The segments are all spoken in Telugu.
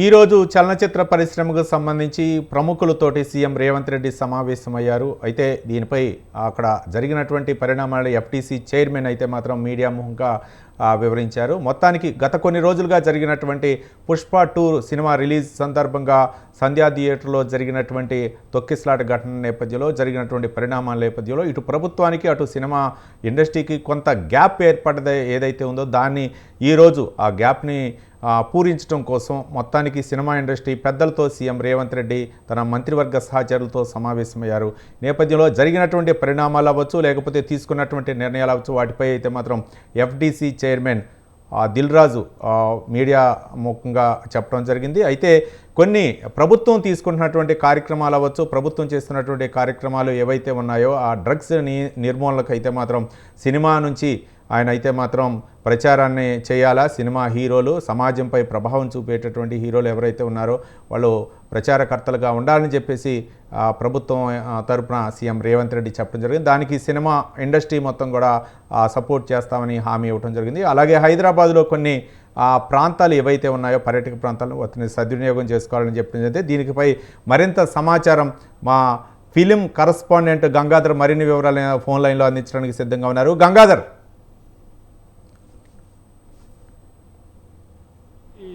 ఈరోజు చలనచిత్ర పరిశ్రమకు సంబంధించి ప్రముఖులతోటి సీఎం రేవంత్ రెడ్డి సమావేశమయ్యారు. అయితే దీనిపై అక్కడ జరిగినటువంటి పరిణామాలు ఎఫ్టీసీ చైర్మన్ అయితే మాత్రం మీడియా ముఖంగా వివరించారు. మొత్తానికి గత కొన్ని రోజులుగా జరిగినటువంటి పుష్ప టూర్ సినిమా రిలీజ్ సందర్భంగా సంధ్యా థియేటర్లో జరిగినటువంటి తొక్కిస్లాట ఘటన నేపథ్యంలో జరిగినటువంటి పరిణామాల నేపథ్యంలో ఇటు ప్రభుత్వానికి అటు సినిమా ఇండస్ట్రీకి కొంత గ్యాప్ ఏర్పడదే ఏదైతే ఉందో దాన్ని ఈరోజు ఆ గ్యాప్ని పూరించడం కోసం మొత్తానికి సినిమా ఇండస్ట్రీ పెద్దలతో సీఎం రేవంత్ రెడ్డి తన మంత్రివర్గ సహచరులతో సమావేశమయ్యారు. నేపథ్యంలో జరిగినటువంటి పరిణామాలు అవ్వచ్చు లేకపోతే తీసుకున్నటువంటి నిర్ణయాలు అవ్వచ్చు వాటిపై అయితే మాత్రం FDC chairman Dil Raju media ముఖంగా చెప్పడం జరిగింది. అయితే కొన్ని ప్రభుత్వం తీసుకుంటున్నటువంటి కార్యక్రమాలు అవ్వచ్చు ప్రభుత్వం చేస్తున్నటువంటి కార్యక్రమాలు ఏవైతే ఉన్నాయో ఆ డ్రగ్స్ని నిర్మూలనకు అయితే మాత్రం సినిమా నుంచి ఆయన అయితే మాత్రం ప్రచారాన్ని చేయాలా? సినిమా హీరోలు సమాజంపై ప్రభావం చూపేటటువంటి హీరోలు ఎవరైతే ఉన్నారో వాళ్ళు ప్రచారకర్తలుగా ఉండాలని చెప్పేసి ప్రభుత్వం తరపున సీఎం రేవంత్ రెడ్డి చెప్పడం జరిగింది. దానికి సినిమా ఇండస్ట్రీ మొత్తం కూడా సపోర్ట్ చేస్తామని హామీ ఇవ్వడం జరిగింది. అలాగే హైదరాబాద్లో కొన్ని ఆ ప్రాంతాలు ఏవైతే ఉన్నాయో పర్యాటక ప్రాంతాలు వాటిని సద్వినియోగం చేసుకోవాలని చెప్పడం అయితే దీనిపై మరింత సమాచారం మా ఫిలిం కరస్పాండెంట్ గంగాధర్ మరిన్ని వివరాలు ఫోన్ లైన్లో అందించడానికి సిద్ధంగా ఉన్నారు. గంగాధర్ ఈ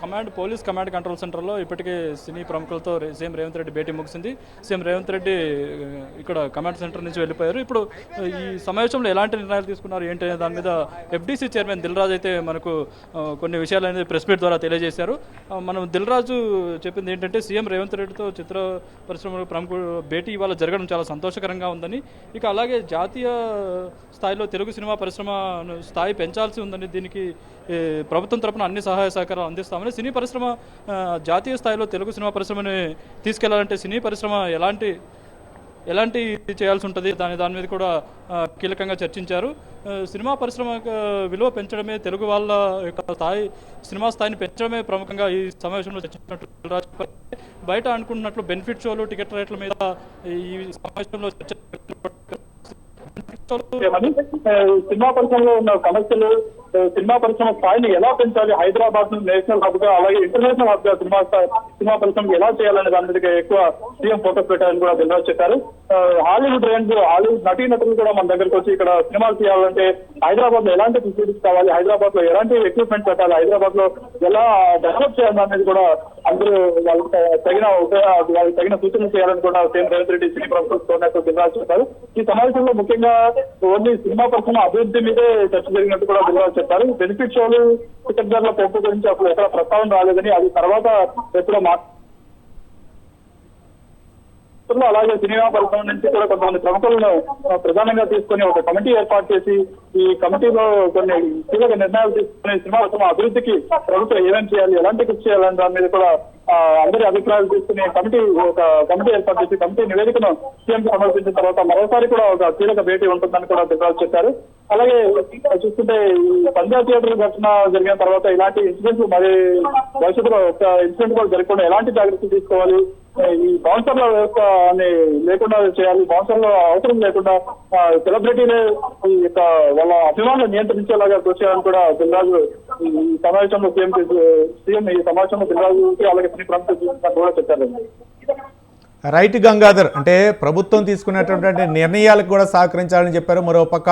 కమాండ్ పోలీస్ కమాండ్ కంట్రోల్ సెంటర్లో ఇప్పటికే సినీ ప్రముఖులతో సీఎం రేవంత్ రెడ్డి భేటీ ముగిసింది. సీఎం రేవంత్ రెడ్డి ఇక్కడ కమాండ్ సెంటర్ నుంచి వెళ్ళిపోయారు. ఇప్పుడు ఈ సమావేశంలో ఎలాంటి నిర్ణయాలు తీసుకున్నారు? ఏంటి అనే దాని మీద ఎఫ్డీసీ చైర్మన్ దిల్రాజ్ అయితే మనకు కొన్ని విషయాలు అనేది ప్రెస్ మీట్ ద్వారా తెలియజేశారు. మనం దిల్ రాజు చెప్పింది ఏంటంటే సీఎం రేవంత్ రెడ్డితో చిత్ర పరిశ్రమ ప్రముఖుడు భేటీ ఇవాళ జరగడం చాలా సంతోషకరంగా ఉందని. ఇక అలాగే జాతీయ స్థాయిలో తెలుగు సినిమా పరిశ్రమ స్థాయి పెంచాల్సి ఉందని దీనికి ప్రభుత్వం తరపున అన్ని సహాయ సహకారాలు చేస్తామని సినీ పరిశ్రమ జాతీయ స్థాయిలో తెలుగు సినిమా పరిశ్రమని తీసుకెళ్ళాలంటే సినీ పరిశ్రమ ఎలాంటి ఎలాంటి చేయాల్సి ఉంటుంది? దాని దాని మీద కూడా కీలకంగా చర్చించారు. సినిమా పరిశ్రమ విలువ పెంచడమే తెలుగు వాళ్ళ యొక్క స్థాయి సినిమా స్థాయిని పెంచడమే ప్రముఖంగా ఈ సమావేశంలో చర్చించినట్టు రాజు బయట అనుకుంటున్నట్లు బెనిఫిట్ షోలు టికెట్ రేట్ల మీద ఈ సమావేశంలో చర్చ సినిమా పరిశ్రమలో ఉన్న సమస్యలు సినిమా పరిశ్రమ స్థాయిని ఎలా పెంచాలి? హైదరాబాద్ను నేషనల్ హబ్గా అలాగే ఇంటర్నేషనల్ హబ్గా సినిమా సినిమా పరిశ్రమ ఎలా చేయాలనే దాని మీద ఎక్కువ సీఎం ఫోకస్ పెట్టాలని కూడా దిల్రాజ్ చెప్పారు. హాలీవుడ్ రేంజ్ హాలీవుడ్ నటీ నటులు కూడా మన దగ్గరకు వచ్చి ఇక్కడ సినిమాలు చేయాలంటే హైదరాబాద్లో ఎలాంటి ఫెసిలిటీస్ కావాలి? హైదరాబాద్లో ఎలాంటి ఎక్విప్మెంట్ పెట్టాలి? హైదరాబాద్లో ఎలా డెవలప్ చేయాలి అనేది కూడా అందరూ వాళ్ళకి తగిన ఉపయోగ వాళ్ళకి తగిన సూచనలు చేయాలని కూడా సీఎం రేవంత్ రెడ్డి సినీ ప్రభుత్వం దిల్రాజ్ చెప్పారు. ఈ సమావేశంలో ముఖ్యంగా ముఖ్యంగా ఓన్లీ సినిమా పరిశ్రమ అభివృద్ధి మీదే చర్చ జరిగినట్టు కూడా దిల్రాజ్ చెప్పారు. బెనిఫిట్ షోలు టికెట్ ధరల పెంపు గురించి అసలు ఎక్కడ ప్రస్తావన రాలేదని అది తర్వాత ఎప్పుడో మా అలాగే సినిమా పరిశ్రమ నుంచి కూడా కొంతమంది ప్రముఖులను ప్రధానంగా తీసుకుని ఒక కమిటీ ఏర్పాటు చేసి ఈ కమిటీలో కొన్ని కీలక నిర్ణయాలు తీసుకుని సినిమా పరిశ్రమ అభివృద్ధికి ప్రభుత్వం ఏమేం చేయాలి ఎలాంటి కృషి చేయాలని దాని మీద కూడా అందరి అభిప్రాయాలు తీసుకుని కమిటీ ఒక కమిటీ ఏర్పాటు చేసి కమిటీ నివేదికను సీఎం సమర్పించిన తర్వాత మరోసారి కూడా ఒక కీలక భేటీ ఉంటుందని కూడా దిల్రాజు చెప్పారు. అలాగే చూస్తుంటే ఈ పంజాబ్ థియేటర్ ఘటన జరిగిన తర్వాత ఇలాంటి ఇన్సిడెంట్లు మరి భవిష్యత్తులో ఒక ఇన్సిడెంట్ కూడా జరగకుండా ఎలాంటి జాగ్రత్తలు తీసుకోవాలి? ఈ బౌన్సర్ల వ్యవస్థ అని లేకుండా చేయాలి. బౌన్సర్ల అవసరం లేకుండా సెలబ్రిటీలే ఈ యొక్క వాళ్ళ అభిమానులు నియంత్రించేలాగా కృషి కూడా దిల్రాజు ఈ సమావేశంలో సీఎం సీఎం ఈ సమావేశంలో దిల్రాజుకి అలాగే శ్రీ ప్రభుత్వం కూడా చెప్పారండి రైట్ గంగాధర్ అంటే ప్రభుత్వం తీసుకునేటటువంటి నిర్ణయాలకు కూడా సహకరించాలని చెప్పారు. మరోపక్క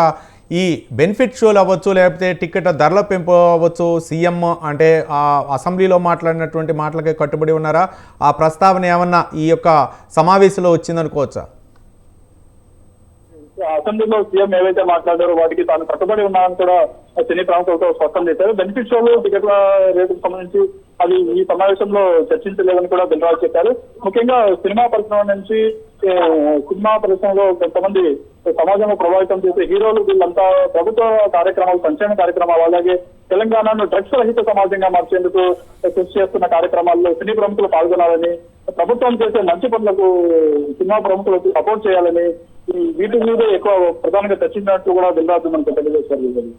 ఈ బెనిఫిట్ షోలు అవ్వచ్చు లేకపోతే టికెట్ ధరల పెంపు అవ్వచ్చు సీఎం అంటే ఆ అసెంబ్లీలో మాట్లాడినటువంటి మాటలకే కట్టుబడి ఉన్నారా? ఆ ప్రస్తావన ఏమన్నా ఈ యొక్క సమావేశంలో వచ్చిందనుకోవచ్చా? అసెంబ్లీలో సీఎం ఏవైతే మాట్లాడారో వాటికి తాను కట్టుబడి ఉన్నానని కూడా సినీ ప్రముఖులతో స్పష్టం చేశారు. బెనిఫిట్ షోలు టికెట్ల రేటుకు సంబంధించి అది ఈ సమావేశంలో చర్చించలేదని కూడా దిల్రాజు చెప్పారు. ముఖ్యంగా సినిమా పరిశ్రమ నుంచి సినిమా పరిశ్రమలో కొంతమంది సమాజంలో ప్రభావితం చేసే హీరోలు వీళ్ళంతా ప్రభుత్వ కార్యక్రమాలు సంక్షేమ కార్యక్రమాలు అలాగే తెలంగాణను డ్రగ్స్ రహిత సమాజంగా మార్చేందుకు కృషి చేస్తున్న కార్యక్రమాల్లో సినీ ప్రముఖులు పాల్గొనాలని ప్రభుత్వం చేసే మంచి పనులకు సినిమా ప్రముఖులకు సపోర్ట్ చేయాలని వీటి మీద ఎక్కువ ప్రధానంగా చర్చించినట్టు కూడా దిల్రాజు మనకు తెలియజేశారు.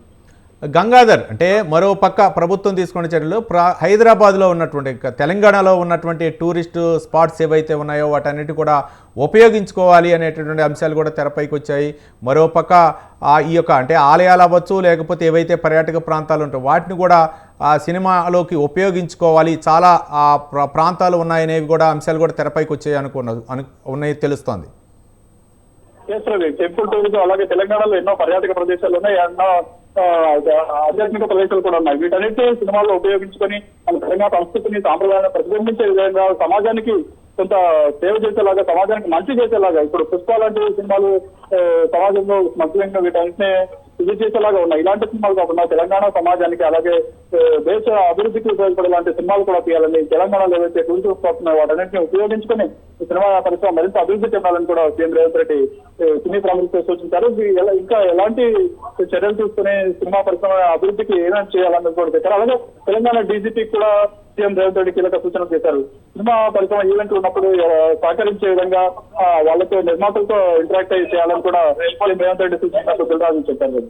గంగాధర్ అంటే మరో పక్క ప్రభుత్వం తీసుకున్న చర్యలు ప్ర హైదరాబాద్లో ఉన్నటువంటి తెలంగాణలో ఉన్నటువంటి టూరిస్ట్ స్పాట్స్ ఏవైతే ఉన్నాయో వాటన్నిటి కూడా ఉపయోగించుకోవాలి అనేటటువంటి అంశాలు కూడా తెరపైకి వచ్చాయి. మరోపక్క ఈ యొక్క అంటే ఆలయాలు అవ్వచ్చు లేకపోతే ఏవైతే పర్యాటక ప్రాంతాలు ఉంటాయో వాటిని కూడా ఆ సినిమాలోకి ఉపయోగించుకోవాలి. చాలా ఆ ప్రాంతాలు ఉన్నాయనేవి కూడా అంశాలు కూడా తెరపైకి వచ్చాయి అనుకున్నది అను ఉన్నాయి తెలుస్తోంది. టెంపుల్ టూరిజం అలాగే తెలంగాణలో ఎన్నో పర్యాటక ప్రదేశాలు ఉన్నాయి. ఎన్నో ఆధ్యాత్మిక ప్రదేశాలు కూడా ఉన్నాయి. వీటన్నిటి సినిమాల్లో ఉపయోగించుకొని మన తెలంగాణ సంస్కృతిని సాంప్రదాయాన్ని ప్రతిబింబించే విధంగా సమాజానికి కొంత సేవ చేసేలాగా సమాజానికి మంచి చేసేలాగా ఇప్పుడు పుష్ప లాంటి సినిమాలు సమాజంలో మంచిగా వీటన్నిటిని ఇది చేసేలాగా ఉన్నాయి. ఇలాంటి సినిమాలు కాకుండా తెలంగాణ సమాజానికి అలాగే దేశ అభివృద్ధికి ఉపయోగపడే లాంటి సినిమాలు కూడా తీయాలని తెలంగాణలో ఏవైతే టూరిజం స్పాట్స్ ఉన్నాయో ఉపయోగించుకొని సినిమా పరిశ్రమ మరింత అభివృద్ధి చెందాలని కూడా సీఎం రేవంత్ రెడ్డి సినీ ప్రముఖులతో సూచించారు. ఇంకా ఎలాంటి చర్యలు తీసుకుని సినిమా పరిశ్రమ అభివృద్ధికి ఏమైనా చేయాలని కూడా చెప్పారు. అలాగే తెలంగాణ డీజీపీ కూడా సీఎం రేవంత్ రెడ్డి కీలక సూచనలు చేశారు. సినిమా పరిశ్రమ ఈవెంట్లు ఉన్నప్పుడు సహకరించే విధంగా వాళ్ళతో నిర్మాతలతో ఇంటరాక్ట్ అయ్యి చేయాలని కూడా సీఎం రేవంత్ రెడ్డి సూచించినట్టు దిల్రాజు చెప్పారు.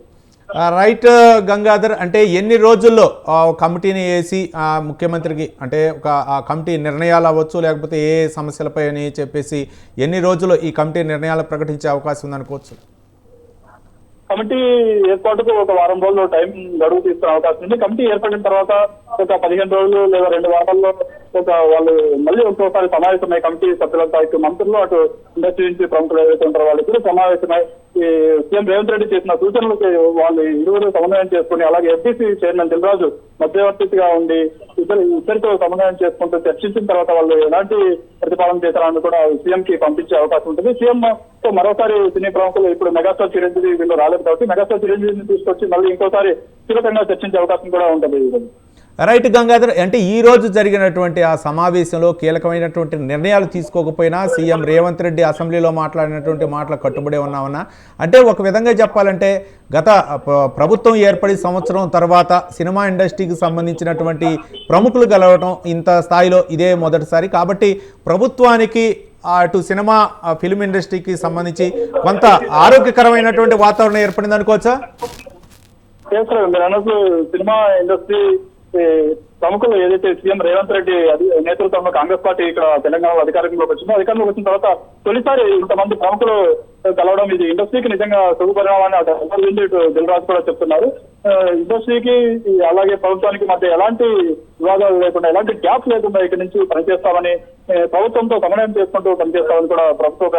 రైట్ గంగాధర్ అంటే ఎన్ని రోజుల్లో ఆ, కమిటీని వేసి ముఖ్యమంత్రికి అంటే ఒక ఆ కమిటీ నిర్ణయాలు అవ్వచ్చు లేకపోతే ఏ సమస్యలపై అని చెప్పేసి ఎన్ని రోజుల్లో ఈ కమిటీ నిర్ణయాలు ప్రకటించే అవకాశం ఉందనుకోవచ్చు కమిటీ ఏర్పాటుకు ఒక వారం రోజులు టైం గడువు తీసుకునే అవకాశం ఉంది. కమిటీ ఏర్పడిన తర్వాత ఒక పదిహేను రోజులు లేదా రెండు వారాల్లో ఒక వాళ్ళు మళ్ళీ ఒక్కోసారి సమావేశమై కమిటీ సభ్యులంతా ఇటు మంత్రులు అటు ఇండస్ట్రీ నుంచి ప్రముఖులు ఏవైతే ఉంటారో వాళ్ళిద్దరూ సమావేశమై సీఎం రేవంత్ రెడ్డి చేసిన సూచనలకు వాళ్ళు ఇరువురు సమన్వయం చేసుకుని అలాగే ఎఫ్డీసీ చైర్మన్ దిల్రాజు మధ్యవర్తిగా ఉండి ఇద్దరు ఇద్దరితో సమన్వయం చేసుకుంటూ చర్చించిన తర్వాత వాళ్ళు ఎలాంటి ప్రతిపాదన చేశారని కూడా సీఎం కి పంపించే అవకాశం ఉంటుంది. సీఎం తో మరోసారి సినీ ప్రముఖులు ఇప్పుడు మెగాస్టార్ చిరంజీవి వీళ్ళు రాలేదు కాబట్టి మెగాస్టార్ చిరంజీవిని తీసుకొచ్చి మళ్ళీ ఇంకోసారి కీలకంగా చర్చించే అవకాశం కూడా ఉంటుంది రైట్ గంగాధర్ అంటే ఈ రోజు జరిగినటువంటి ఆ సమావేశంలో కీలకమైనటువంటి నిర్ణయాలు తీసుకోకపోయినా సీఎం రేవంత్ రెడ్డి అసెంబ్లీలో మాట్లాడినటువంటి మాటలు కట్టుబడి ఉన్నామన్నా. అంటే ఒక విధంగా చెప్పాలంటే గత ప్రభుత్వం ఏర్పడి సంవత్సరం తర్వాత సినిమా ఇండస్ట్రీకి సంబంధించినటువంటి ప్రముఖులు గెలవడం ఇంత స్థాయిలో ఇదే మొదటిసారి. కాబట్టి ప్రభుత్వానికి అటు సినిమా ఫిల్మ్ ఇండస్ట్రీకి సంబంధించి కొంత ఆరోగ్యకరమైనటువంటి వాతావరణం ఏర్పడింది అనుకోవచ్చా సినిమా ఇండస్ట్రీ ప్రముఖులు ఏదైతే సీఎం రేవంత్ రెడ్డి నేతృత్వంలో కాంగ్రెస్ పార్టీ ఇక్కడ తెలంగాణలో అధికారంలోకి వచ్చిందో అధికారంలోకి వచ్చిన తర్వాత తొలిసారి ఇంతమంది ప్రముఖులు కలవడం ఇది ఇండస్ట్రీకి నిజంగా శుభ పరిణామాన్ని అమర్వింద్ దిల్రాజ్ కూడా చెప్తున్నారు. ఇండస్ట్రీకి అలాగే ప్రభుత్వానికి మధ్య ఎలాంటి వివాదాలు లేకుండా ఎలాంటి గ్యాప్ లేకుండా ఇక్కడి నుంచి పనిచేస్తామని ప్రభుత్వంతో సమన్వయం చేసుకుంటూ పనిచేస్తామని కూడా ప్రభుత్వ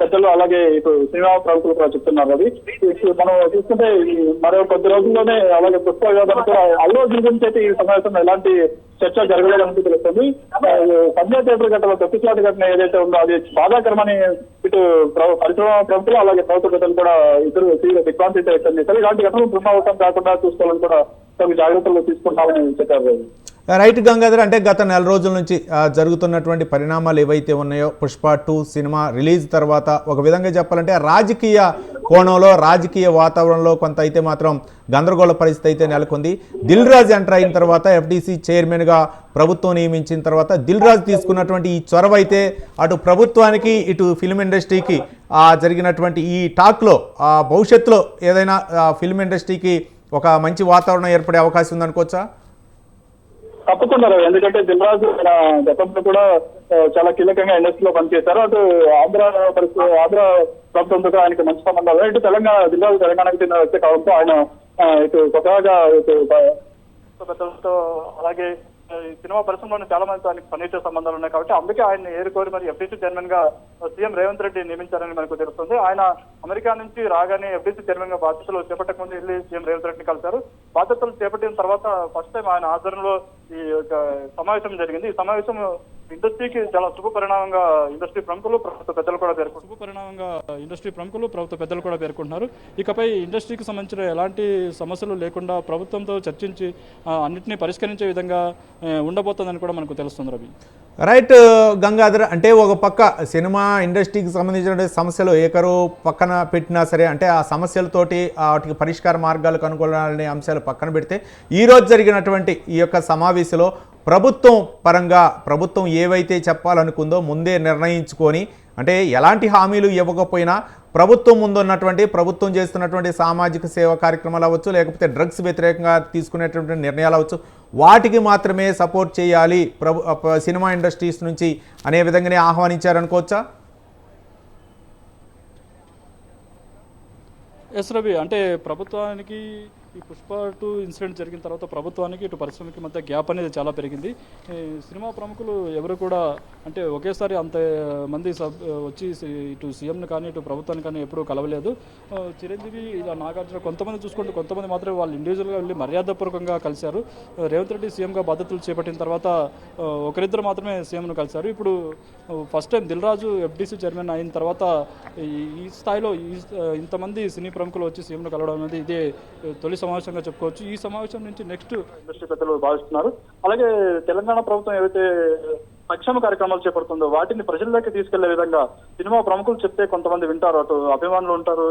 పెద్దలు అలాగే ఇటు సినిమా ప్రముఖులు కూడా చెప్తున్నారు అది మనం చూసుకుంటే మరో కొద్ది రోజుల్లోనే అలాగే పుష్ప వివాదం కూడా అల్లు అర్జున్ గురించి అయితే ఈ సమావేశంలో ఎలాంటి చర్చ జరగలేదని తెలుస్తుంది. ఆ, సంజయ్ థియేటర్ ఘటన తొక్కిచాటు ఘటన ఏదైతే ఉందో అది బాధాకరమని ఇటు ప్ర- పరిశ్రమ ప్రముఖులు అలాగే ప్రభుత్వ పెద్దలు కూడా ఇద్దరు తీవ్ర దిగ్భ్రాంతి వ్యక్తం చేశారు ఇలాంటి ఘటనలు పునరావృతం కాకుండా చూసుకోవాలని కూడా తగు జాగ్రత్తలు తీసుకుంటామని చెప్పారు రైట్ గంగాధర్ అంటే గత నెల రోజుల నుంచి జరుగుతున్నటువంటి పరిణామాలు ఏవైతే ఉన్నాయో పుష్ప టూ సినిమా రిలీజ్ తర్వాత ఒక విధంగా చెప్పాలంటే రాజకీయ కోణంలో రాజకీయ వాతావరణంలో కొంత అయితే మాత్రం గందరగోళ పరిస్థితి అయితే నెలకొంది. దిల్ రాజ్ ఎంటర్ అయిన తర్వాత ఎఫ్డీసీ చైర్మన్గా ప్రభుత్వం నియమించిన తర్వాత దిల్ రాజ్ తీసుకున్నటువంటి ఈ చొరవ అయితే అటు ప్రభుత్వానికి ఇటు ఫిల్మ్ ఇండస్ట్రీకి ఆ, జరిగినటువంటి ఈ టాక్లో ఆ, భవిష్యత్తులో ఏదైనా ఫిల్మ్ ఇండస్ట్రీకి ఒక మంచి వాతావరణం ఏర్పడే అవకాశం ఉందనుకోవచ్చా? తప్పకుండా రావు. ఎందుకంటే దిల్రాజు గతంలో కూడా చాలా కీలకంగా ఇండస్ట్రీలో పనిచేశారు. అటు ఆంధ్ర పరిస్థితి ఆంధ్ర ప్రభుత్వంతో కూడా ఆయనకి మంచి సంబంధాలు ఇటు తెలంగాణ దిల్రాజు తెలంగాణకు చెందిన వ్యక్తి కావడంతో ఆయన ఇటు కొత్తగా ఇటు పెద్దలతో అలాగే ఈ సినిమా పరిశ్రమలో చాలా మంది ఆయనకి పనిచేసే సంబంధాలు ఉన్నాయి కాబట్టి అందుకే ఆయన ఏరుకోరి. మరి ఎఫ్డీసీ చైర్మన్గా సీఎం రేవంత్ రెడ్డి నియమించారని మనకు తెలుస్తుంది. ఆయన అమెరికా నుంచి రాగానే ఎఫ్డీసీ చైర్మన్గా బాధ్యతలు చేపట్టక ముందు వెళ్ళి సీఎం రేవంత్ రెడ్డిని కలిశారు. బాధ్యతలు చేపట్టిన తర్వాత ఫస్ట్ టైం ఆయన ఆధ్వర్యంలో ఈ యొక్క సమావేశం జరిగింది. ఈ సమావేశం ఇండస్ట్రీకి చాలా శుభ పరిణామంగా ఇండస్ట్రీ ప్రముఖులు ప్రభుత్వ పెద్దలు కూడా పేర్కొంటారు శుభ పరిణామంగా ఇండస్ట్రీ ప్రముఖులు ప్రభుత్వ పెద్దలు కూడా పేర్కొంటున్నారు. ఇకపై ఇండస్ట్రీకి సంబంధించిన ఎలాంటి సమస్యలు లేకుండా ప్రభుత్వంతో చర్చించి అన్నింటినీ పరిష్కరించే విధంగా ఉండబోతుందని ఉండబోతోందని కూడా మనకు తెలుస్తుంది రవి. రైట్ గంగాధర్ అంటే ఒక పక్క సినిమా ఇండస్ట్రీకి సంబంధించిన సమస్యలు ఏకరు పక్కన పెట్టినా సరే అంటే ఆ సమస్యలతోటి వాటికి పరిష్కార మార్గాలు కనుగొనాలనే అంశాలు పక్కన పెడితే ఈరోజు జరిగినటువంటి ఈ యొక్క సమావేశంలో ప్రభుత్వం పరంగా ప్రభుత్వం ఏవైతే చెప్పాలనుకుందో ముందే నిర్ణయించుకొని అంటే ఎలాంటి హామీలు ఇవ్వకపోయినా ప్రభుత్వం ముందున్నటువంటి ప్రభుత్వం చేస్తున్నటువంటి సామాజిక సేవా కార్యక్రమాలు అవ్వచ్చు లేకపోతే డ్రగ్స్ వ్యతిరేకంగా తీసుకునేటువంటి నిర్ణయాలు అవ్వచ్చు. వాటికి మాత్రమే సపోర్ట్ చేయాలి ప్రభు సినిమా ఇండస్ట్రీస్ నుంచి అనే విధంగానే ఆహ్వానించారనుకోవచ్చా? ఎస్ రవి అంటే ప్రభుత్వానికి ఈ పుష్ప టూ ఇన్సిడెంట్ జరిగిన తర్వాత ప్రభుత్వానికి ఇటు పరిశ్రమకి మధ్య గ్యాప్ అనేది చాలా పెరిగింది. సినిమా ప్రముఖులు ఎవరు కూడా అంటే ఒకేసారి అంత మంది సబ్ వచ్చి ఇటు సీఎంని కానీ ఇటు ప్రభుత్వాన్ని కానీ ఎప్పుడూ కలవలేదు. చిరంజీవి ఇలా నాగార్జున కొంతమంది చూసుకుంటే కొంతమంది మాత్రమే వాళ్ళు ఇండివిజువల్గా వెళ్ళి మర్యాదపూర్వకంగా కలిశారు. రేవంత్ రెడ్డి సీఎంగా బాధ్యతలు చేపట్టిన తర్వాత ఒకరిద్దరు మాత్రమే సీఎంను కలిశారు. ఇప్పుడు first time Dil Raju FDC chairman అయిన తర్వాత ఈ- స్థాయిలో ఈ ఇంతమంది సినీ ప్రముఖులు వచ్చి సీఎంను కలవడం అనేది ఇదే తొలి సమావేశంగా చెప్పుకోవచ్చు. ఈ సమావేశం నుంచి నెక్స్ట్ ఇండస్ట్రీ పెద్దలు భావిస్తున్నారు. అలాగే తెలంగాణ ప్రభుత్వం ఏవైతే సంక్షేమ కార్యక్రమాలు చేపడుతుందో వాటిని ప్రజల్లోకి తీసుకెళ్ళే విధంగా సినిమా ప్రముఖులు చెప్తే కొంతమంది వింటారు. అటు అభిమానులు ఉంటారు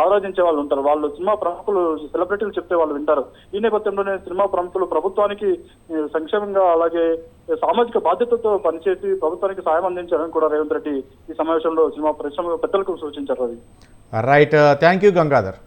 ఆరాధించే వాళ్ళు ఉంటారు. వాళ్ళు సినిమా ప్రముఖులు సెలబ్రిటీలు చెప్తే వాళ్ళు వింటారు. ఈ నేపథ్యంలోనే సినిమా ప్రముఖులు ప్రభుత్వానికి సంక్షేమంగా అలాగే సామాజిక బాధ్యతతో పనిచేసి ప్రభుత్వానికి సాయం అందించాలని కూడా రేవంత్ రెడ్డి ఈ సమావేశంలో సినిమా పరిశ్రమ పెద్దలకు సూచించారు Ravi. Right thank you Gangadhar